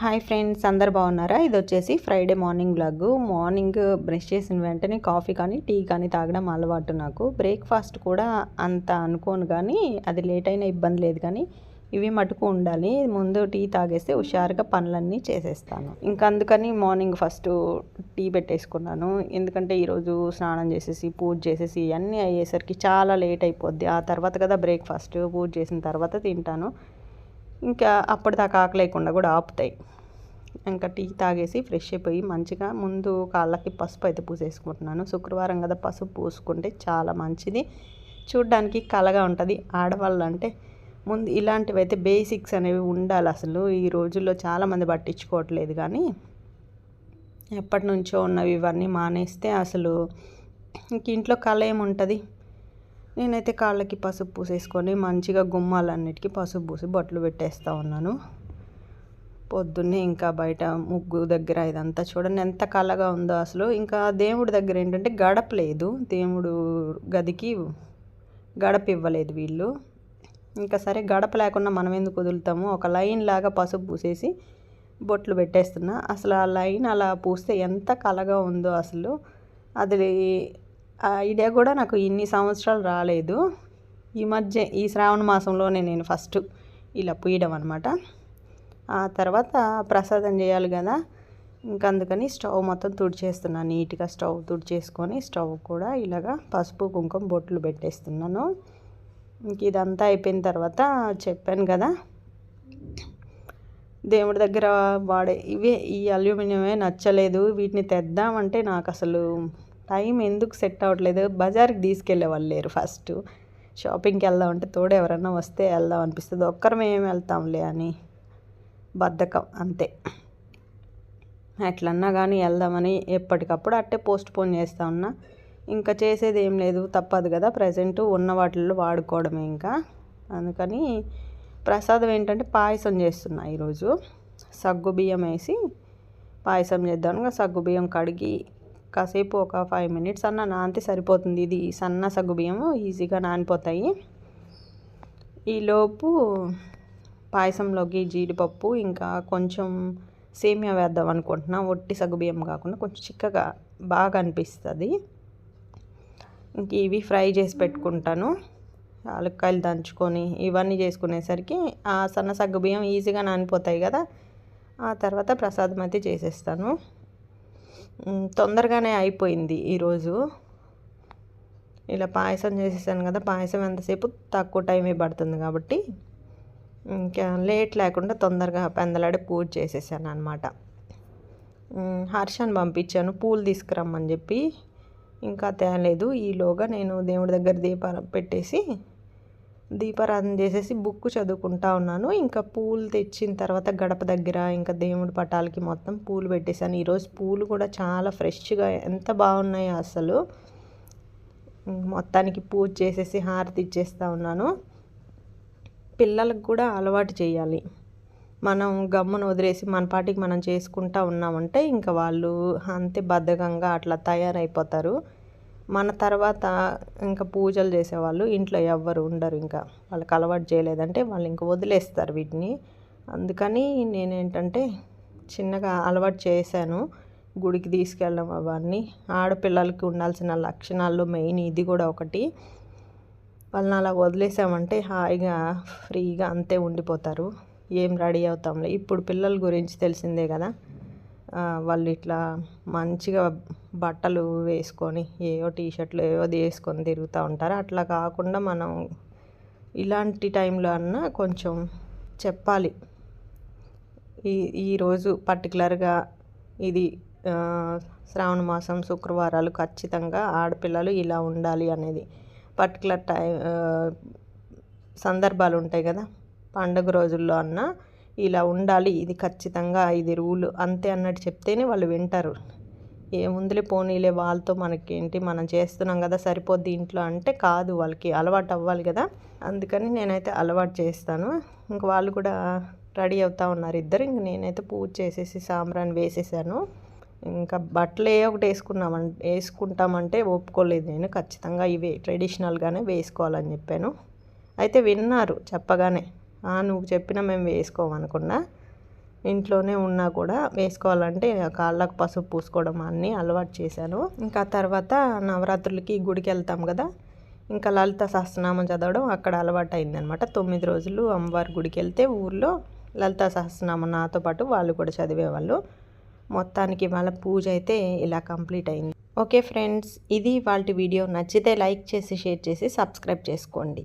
Hi friends అందరు బాగున్నారా? ఇది వచ్చేసి Friday morning vlog morning brush చేసిన వెంటనే కాఫీ కానీ టీ కానీ తాగడం అలవాటు నాకు. బ్రేక్ఫాస్ట్ కూడా అంత అనుకోను కానీ అది లేట్ అయినా ఇబ్బంది లేదు కానీ ఇవి మటుకు ఉండాలి. ముందు టీ తాగేస్తే హుషారుగా పనులన్నీ చేసేస్తాను. ఇంకా అందుకని మార్నింగ్ ఫస్ట్ టీ పెట్టేసుకున్నాను. ఎందుకంటే ఈరోజు స్నానం చేసేసి పూజ చేసేసి ఇవన్నీ అయ్యేసరికి చాలా లేట్ అయిపోద్ది. ఆ తర్వాత కదా బ్రేక్ఫాస్ట్ పూజ చేసిన తర్వాత తింటాను. ఇంకా అప్పటిదాకా ఆకలేకుండా కూడా ఆపుతాయి. ఇంకా టీ తాగేసి ఫ్రెష్ అయిపోయి మంచిగా ముందు కాళ్ళకి పసుపు అయితే పూసేసుకుంటున్నాను. శుక్రవారం కదా పసుపు పూసుకుంటే చాలా మంచిది. చూడ్డానికి కలగా ఉంటుంది. ఆడవాళ్ళు అంటే ముందు ఇలాంటివి అయితే బేసిక్స్ అనేవి ఉండాలి అసలు. ఈ రోజుల్లో చాలామంది పట్టించుకోవట్లేదు కానీ ఎప్పటి నుంచో ఉన్నవి ఇవన్నీ మానేస్తే అసలు ఇంక ఇంట్లో కళ ఏముంటుంది? నేనైతే కాళ్ళకి పసుపు పూసేసుకొని మంచిగా గుమ్మాలన్నిటికీ పసుపు పూసి బొట్లు పెట్టేస్తూ ఉన్నాను. పొద్దున్నే ఇంకా బయట ముగ్గు దగ్గర ఇదంతా చూడండి ఎంత కళగా ఉందో అసలు. ఇంకా దేవుడి దగ్గర ఏంటంటే గడప లేదు. దేవుడు గదికి గడప ఇవ్వలేదు వీళ్ళు. ఇంకా సరే గడప లేకుండా మనం ఎందుకు వదులుతాము? ఒక లైన్ లాగా పసుపు పూసేసి బొట్లు పెట్టేస్తున్నా. అసలు ఆ లైన్ అలా పూస్తే ఎంత కలగా ఉందో అసలు. అది ఐడియా కూడా నాకు ఇన్ని సంవత్సరాలు రాలేదు. ఈ మధ్య ఈ శ్రావణ మాసంలోనే నేను ఫస్ట్ ఇలా పూయడం అనమాట ఆ తర్వాత ప్రసాదం చేయాలి కదా. ఇంకా అందుకని స్టవ్ మొత్తం తుడిచేస్తున్నాను నీట్గా స్టవ్ తుడిచేసుకొని స్టవ్ కూడా ఇలాగా పసుపు కుంకుమ బొట్లు పెట్టేస్తున్నాను. ఇంక ఇదంతా అయిపోయిన తర్వాత చెప్పాను కదా. దేవుడి దగ్గర వాడే ఇవే ఈ అల్యూమినియమే నచ్చలేదు. వీటిని తెద్దామంటే నాకు అసలు టైం ఎందుకు సెట్ అవ్వట్లేదు? బజార్కి తీసుకెళ్ళే వాళ్ళు లేరు ఫస్ట్. షాపింగ్కి వెళ్దాం అంటే తోడు ఎవరన్నా వస్తే వెళ్దాం అనిపిస్తుంది. ఒక్కరమే ఏం వెళ్తాంలే అని బద్ధకం అంతే. ఎట్లన్నా కానీ వెళ్దామని ఎప్పటికప్పుడు అట్టే పోస్ట్ పోన్ చేస్తా ఉన్నా. ఇంకా చేసేది ఏం లేదు తప్పదు కదా ప్రజెంట్. ఉన్న వాటిల్లో వాడుకోవడమే ఇంకా. అందుకని ప్రసాదం ఏంటంటే పాయసం చేస్తున్నా ఈరోజు. సగ్గు బియ్యం వేసి పాయసం చేద్దాం. సగ్గు బియ్యం కడిగి కాసేపు ఒక ఫైవ్ మినిట్స్ అన్న నానితే సరిపోతుంది. ఇది సన్న సగ్గు బియ్యము ఈజీగా నానిపోతాయి. ఈలోపు పాయసంలోకి జీడిపప్పు ఇంకా కొంచెం సేమియా వేద్దాం అనుకుంటున్నా. ఒట్టి సగ్గుబియ్యం కాకుండా కొంచెం చిక్కగా బాగా అనిపిస్తుంది. ఇంక ఇవి ఫ్రై చేసి పెట్టుకుంటాను. యాలక్కాయలు దంచుకొని ఇవన్నీ చేసుకునేసరికి ఆ సన్న సగ్గుబియ్యం ఈజీగా నానిపోతాయి కదా. ఆ తర్వాత ప్రసాదం అయితే చేసేస్తాను. తొందరగానే అయిపోయింది ఈరోజు ఇలా పాయసం చేసేసాను కదా పాయసం ఎంతసేపు? తక్కువ టైమే పడుతుంది కాబట్టి. ఇంకా లేట్ లేకుండా తొందరగా పెందలాడి పూజ చేసేసాను అనమాట హర్షాన్ని పంపించాను పూలు తీసుకురమ్మని చెప్పి. ఇంకా తేలేదు. ఈలోగా నేను దేవుడి దగ్గర దీపాలు పెట్టేసి దీపారాధన చేసేసి బుక్ చదువుకుంటా ఉన్నాను. ఇంకా పూలు తెచ్చిన తర్వాత గడప దగ్గర ఇంకా దేవుడి పటాలకి మొత్తం పూలు పెట్టేశాను. ఈరోజు పూలు కూడా చాలా ఫ్రెష్గా ఎంత బాగున్నాయి అసలు. మొత్తానికి పూజ చేసేసి హారతి ఇచ్చేస్తూ ఉన్నాను. పిల్లలకు కూడా అలవాటు చేయాలి. మనం గమ్మును వదిలేసి మన పాటికి మనం చేసుకుంటా ఉన్నామంటే ఇంకా వాళ్ళు అంతే బద్ధకంగా అట్లా తయారైపోతారు. మన తర్వాత ఇంకా పూజలు చేసేవాళ్ళు ఇంట్లో ఎవ్వరు ఉండరు ఇంకా. వాళ్ళకి అలవాటు చేయలేదంటే వాళ్ళు ఇంకా వదిలేస్తారు వీటిని. అందుకని నేనేంటంటే చిన్నగా అలవాటు చేశాను గుడికి తీసుకెళ్ళడం అవన్నీ. ఆడపిల్లలకి ఉండాల్సిన లక్షణాల్లో మెయిన్ ఇది కూడా ఒకటి. వాళ్ళని అలా వదిలేసామంటే హాయిగా ఫ్రీగా అంతే ఉండిపోతారు. ఏం రెడీ అవుతాంలే. ఇప్పుడు పిల్లల గురించి తెలిసిందే కదా. వాళ్ళు ఇట్లా మంచిగా బట్టలు వేసుకొని ఏవో టీషర్ట్లు ఏవో వేసుకొని తిరుగుతూ ఉంటారు. అట్లా కాకుండా మనం ఇలాంటి టైంలో అన్నా కొంచెం చెప్పాలి. ఈ ఈరోజు పర్టికులర్గా ఇది శ్రావణ మాసం శుక్రవారాలు ఖచ్చితంగా ఆడపిల్లలు ఇలా ఉండాలి అనేది. పర్టికులర్ టైం సందర్భాలు ఉంటాయి కదా. పండుగ రోజుల్లో అన్నా ఇలా ఉండాలి. ఇది ఖచ్చితంగా ఇది రూల్. అంతే అన్నట్టు చెప్తేనే వాళ్ళు వింటారు. ఏముందిలే పోనీలే వాళ్ళతో మనకేంటి మనం చేస్తున్నాం కదా సరిపోద్ది ఇంట్లో అంటే కాదు వాళ్ళకి అలవాటు అవ్వాలి కదా. అందుకని నేనైతే అలవాటు చేస్తాను. ఇంక వాళ్ళు కూడా రెడీ అవుతూ ఉన్నారు ఇద్దరు. ఇంక నేనైతే పూజ చేసేసి సాంబ్రాన్ని వేసేసాను. ఇంకా బట్టలు ఏ ఒకటి వేసుకున్నామంటే వేసుకుంటామంటే ఒప్పుకోలేదు నేను. ఖచ్చితంగా ఇవే ట్రెడిషనల్గానే వేసుకోవాలని చెప్పాను. అయితే విన్నారు చెప్పగానే నువ్వు చెప్పినా మేము వేసుకోమనుకున్నా. ఇంట్లోనే ఉన్నా కూడా వేసుకోవాలంటే కాళ్ళకు పసుపు పూసుకోవడం అన్నీ అలవాటు చేశాను. ఇంకా తర్వాత నవరాత్రులకి గుడికి వెళ్తాం కదా ఇంకా లలిత సహస్రనామం చదవడం అక్కడ అలవాటు అయిందనమాట తొమ్మిది రోజులు అమ్మవారి గుడికి వెళ్తే ఊర్లో లలిత సహస్రనామం నాతో పాటు వాళ్ళు కూడా చదివేవాళ్ళు. మొత్తానికి వాళ్ళ పూజ అయితే ఇలా కంప్లీట్ అయింది. ఓకే ఫ్రెండ్స్ ఇది వాళ్ళ వీడియో. నచ్చితే లైక్ చేసి షేర్ చేసి సబ్స్క్రైబ్ చేసుకోండి.